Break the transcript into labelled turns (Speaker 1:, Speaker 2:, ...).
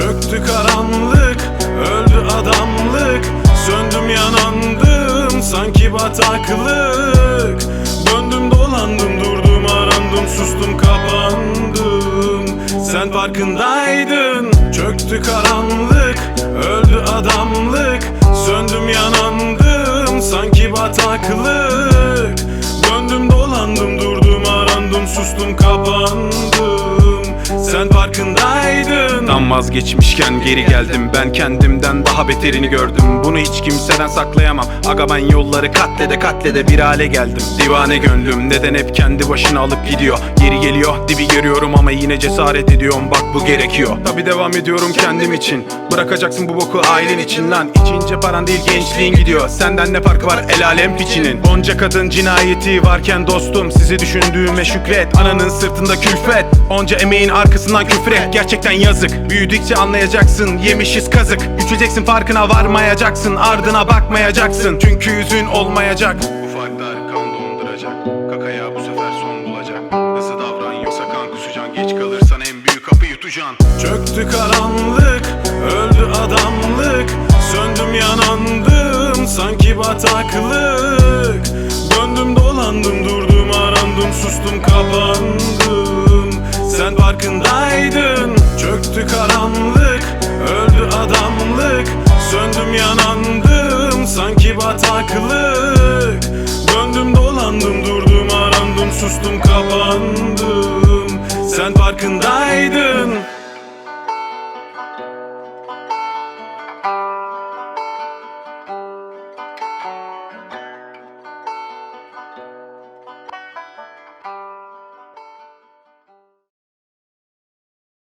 Speaker 1: Çöktü karanlık Öldü adamlık. Söndüm yanandım Sanki bataklık. Döndüm dolandım durdum arandım Sustum kapandım. Sen farkındaydın. Çöktü karanlık Öldü adamlık. Söndüm yanandım Sanki bataklık. Döndüm dolandım durdum arandım Sustum kapandım
Speaker 2: Tam vazgeçmişken geri geldim. Ben kendimden daha beterini gördüm. Bunu hiç kimseden saklayamam. Aga ben yolları katlede katlede bir hale geldim. Divane gönlüm neden hep kendi başına alıp gidiyor? Geri geliyor dibi görüyorum ama yine cesaret ediyorum. Bak bu gerekiyor. Tabi devam ediyorum kendim için. Bırakacaksın bu boku ailen için lan İçince paran değil gençliğin gidiyor. Senden ne farkı var? El alem piçinin. Onca kadın cinayeti varken dostum. Sizi düşündüğüme şükret. Ananın sırtında külfet. Onca emeğin arkasından küfret. Gerçekten yazık Büyüdükçe anlayacaksın Yemişiz kazık. Düşeceksin farkına varmayacaksın Ardına bakmayacaksın. Çünkü yüzün olmayacak. Bu farklar kan donduracak. Kakaya bu sefer son bulacak. Hızlı davran yoksa kan kusacaksın Geç kalırsan en büyük kapı yutacaksın.
Speaker 1: Çöktü karanlık, öldü adamlık. Söndüm yanandım, sanki bataklık. Döndüm dolandım, durdum arandım, sustum kapandım. Sen farkındaydın, Öldü adamlık, söndüm yanandım Sanki bataklık. Döndüm dolandım, durdum arandım, sustum kapandım. Sen farkındaydın